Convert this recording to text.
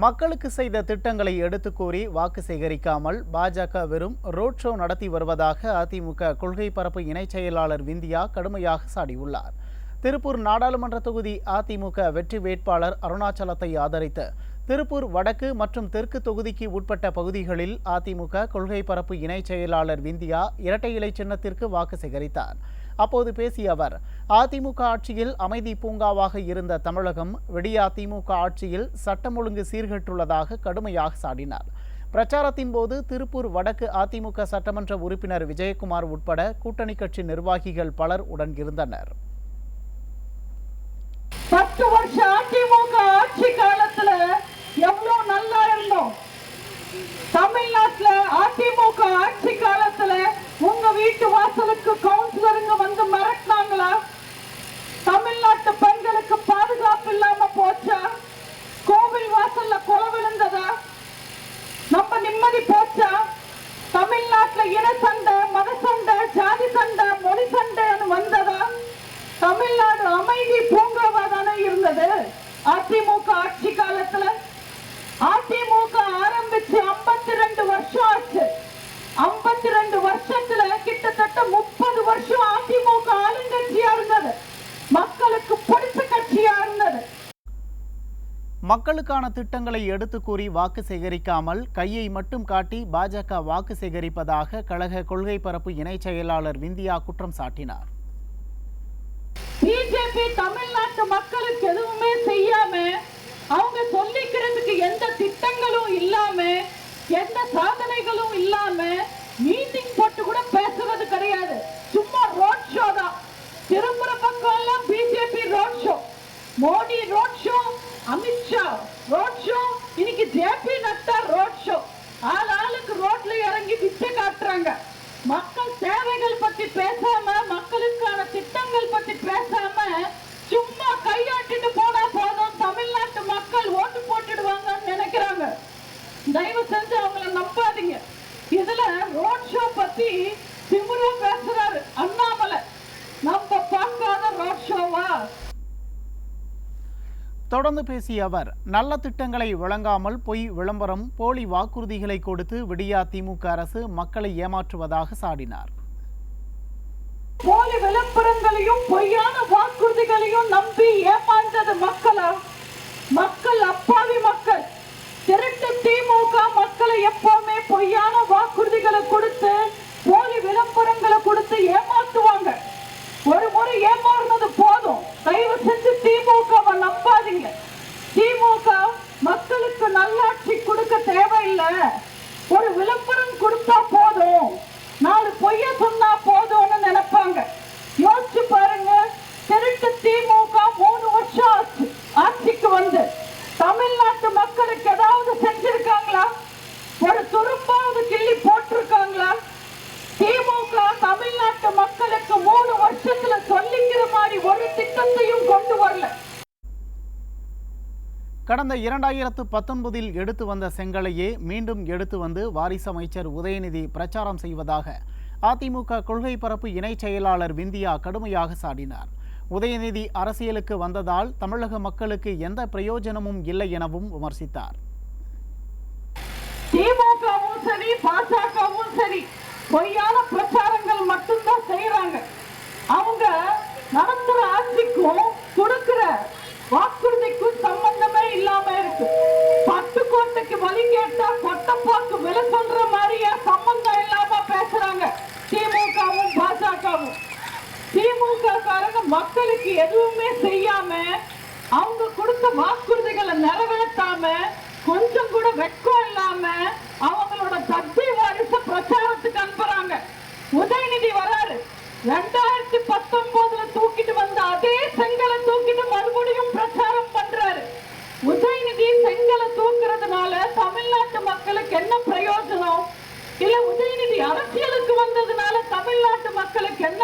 மக்களுக்கு செய்த திட்டங்களை எடுத்து கூறி வாக்கு சேகரிக்காமல் பாஜக வெறும் ரோட் ஷோ நடத்தி வருவதாக அதிமுக கொள்கை பரப்பு இணைச் செயலாளர் விந்தியா கடுமையாக சாடியுள்ளார். திருப்பூர் நாடாளுமன்ற தொகுதி அதிமுக வெற்றி வேட்பாளர் அருணாச்சலத்தை ஆதரித்து திருப்பூர் வடக்கு மற்றும் தெற்கு தொகுதிக்கு உட்பட்ட பகுதிகளில் அதிமுக கொள்கை பரப்பு இணைச் செயலாளர் விந்தியா இரட்டை இலை சின்னத்திற்கு வாக்கு சேகரித்தார். அப்போது பேசிய அவர் அதிமுக ஆட்சியில் அமைதி பூங்காவாக இருந்த தமிழகம் விடியா திமுக ஆட்சியில் சட்டம் ஒழுங்கு சீர்கெட்டுள்ளதாக கடுமையாக சாடினார். பிரச்சாரத்தின் போது திருப்பூர் வடக்கு அதிமுக சட்டமன்ற உறுப்பினர் விஜயகுமார் உட்பட கூட்டணி கட்சி நிர்வாகிகள் பலர் உடன் இருந்தனர். பத்து வருஷம் அதிமுக ஆட்சி காலத்துல நிம்மதி போச்சா? தமிழ்நாட்டுல இன சண்டை மத சண்டை ஜாதி சண்டை மொழி சண்டைன்னு வந்ததா? தமிழ்நாடு அமைதி போ மக்களுக்கான திட்டங்களை எடுத்து கூறி வாக்கு சேகரிக்காமல் கையை மட்டும் காட்டி பாஜக வாக்கு சேகரிப்பதாக கழக கொள்கை பரப்பு இணைச் செயலாளர் விந்தியா குற்றம் சாட்டினார். பிஜேபி தமிழ்நாட்டு மக்களுக்கு எதுவுமே செய்யாம அவங்க சொல்லிக்கிறதுக்கு எந்த திட்டங்களும் இல்லாம எந்த சாதனைகளும் இல்லாம மீட்டிங் போட்டு கூட பேசுறது கிடையாது. சும்மா ரோட் ஷோ தான். திரும்புற பக்கம் எல்லாம் BJP road show Modi road show Amit Shah road show இன்னைக்கு ஜேபி நட்டா ரோட் ஷோ ஆள் தொடர்ந்து பேசிய அவர் நல்ல திட்டங்களை வழங்காமல் பொய் விளம்பரம் போலி வாக்குறுதிகளை கொடுத்து விடியா திமுக அரசு மக்களை ஏமாற்றுவதாக சாடினார். போலி விளம்பரங்களையும் பொய்யான வாக்குறுதிகளையும் நம்பி ஏமாந்தது மக்களா மக்கள் அப்பாவி மக்கள் திருட்டு திமுக மக்களை எப்பவுமே பொய்யான வாக்குறுதிகளை கொடுத்து போலி விளம்பரங்களை கொடுத்து ஏமாத்துவாங்க ஒரு முறை ஏமாறுனது போதும் தயவு செஞ்சு திமுகவை நம்பாதீங்க திமுக மக்களுக்கு நல்லாட்சி கொடுக்க இல்ல. ஒரு விளம்பரம் கொடுத்தா போதும். நாலு பொய்ய சொன்னா கடந்த இரண்டாயிரத்து பத்தொன்பதில் எடுத்து வந்த செங்கலையே மீண்டும் எடுத்து வந்து வாரிசு அமைச்சர் உதயநிதி பிரச்சாரம் செய்வதாக அதிமுக கொள்கை பரப்பு இணைச் செயலாளர் விந்தியா கடுமையாக சாடினார். உதயநிதி அரசியலுக்கு வந்ததால் தமிழக மக்களுக்கு எந்த பிரயோஜனமும் இல்லை எனவும் விமர்சித்தார். திமுகவும் சரி பாஜகவும் சரி பொய்யான பிரச்சாரங்கள் மட்டும்தான் செய்யறாங்க வழி கேட்டா கொட்டப்பாக்கு விலை சொல்ற மாதிரியே சம்பந்தம் இல்லாம பேசுறாங்க. திமுகவும் பாஜகவும். திமுக காரங்க மக்களுக்கு எதுவுமே செய்யாம அவங்க கொடுத்த வாக்குறுதிகளை நிறைவேற்றாம கொஞ்சம் கூட வெட்கம் இல்லாம அவங்களோட தத்தை மக்களுக்கு என்ன பிரயோஜனம்? இல்ல உதயநிதி அரசியலுக்கு வந்ததுனால தமிழ்நாட்டு மக்களுக்கு என்ன